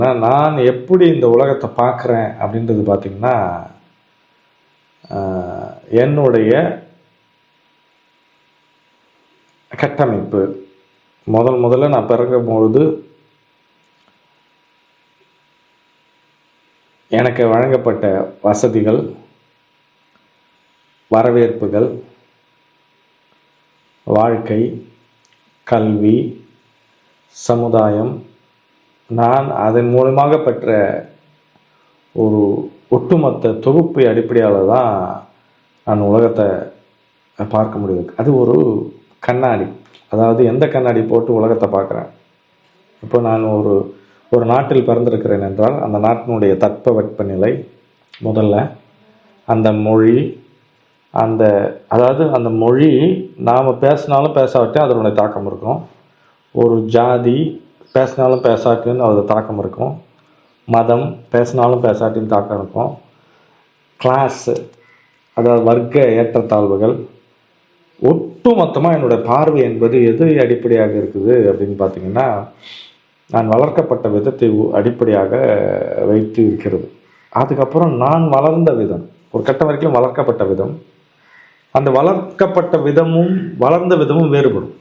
ஆனால் நான் எப்படி இந்த உலகத்தை பார்க்குறேன் அப்படின்றது பார்த்திங்கன்னா ஆஹ், என்னுடைய கட்டமைப்பு. முதல் முதல்ல நான் பிறக்கும்பொழுது எனக்கு வழங்கப்பட்ட வசதிகள் வரவேற்புகள் வாழ்க்கை கல்வி சமுதாயம் நான் அதன் மூலமாக பெற்ற ஒரு ஒட்டுமொத்த தொகுப்பு அடிப்படையால் தான் நான் உலகத்தை பார்க்க முடியுது அது ஒரு கண்ணாடி. அதாவது எந்த கண்ணாடி போட்டு உலகத்தை பார்க்குறேன்? இப்போ நான் ஒரு ஒரு நாட்டில் பிறந்திருக்கிறேன் என்றால் அந்த நாட்டினுடைய தட்பவெப்பநிலை முதல்ல அந்த மொழி அந்த அதாவது அந்த மொழி நாம் பேசினாலும் பேசாவிட்டே அதனுடைய தாக்கம் இருக்கும். ஒரு ஜாதி பேசினாலும் பேசாட்டின்னு அது தாக்கம் இருக்கும். மதம் பேசினாலும் பேசாட்டின்னு தாக்கம் இருக்கும். கிளாஸு அதாவது வர்க்க ஏற்றத்தாழ்வுகள் ஒட்டு மொத்தமாக என்னுடைய பார்வை என்பது எது அடிப்படையாக இருக்குது அப்படின்னு பார்த்தீங்கன்னா நான் வளர்க்கப்பட்ட விதத்தை அடிப்படையாக வைத்து இருக்கிறது. அதுக்கப்புறம் நான் வளர்ந்த விதம் ஒரு கட்டம் வரைக்கும் வளர்க்கப்பட்ட விதம். அந்த வளர்க்கப்பட்ட விதமும் வளர்ந்த விதமும் வேறுபடும்.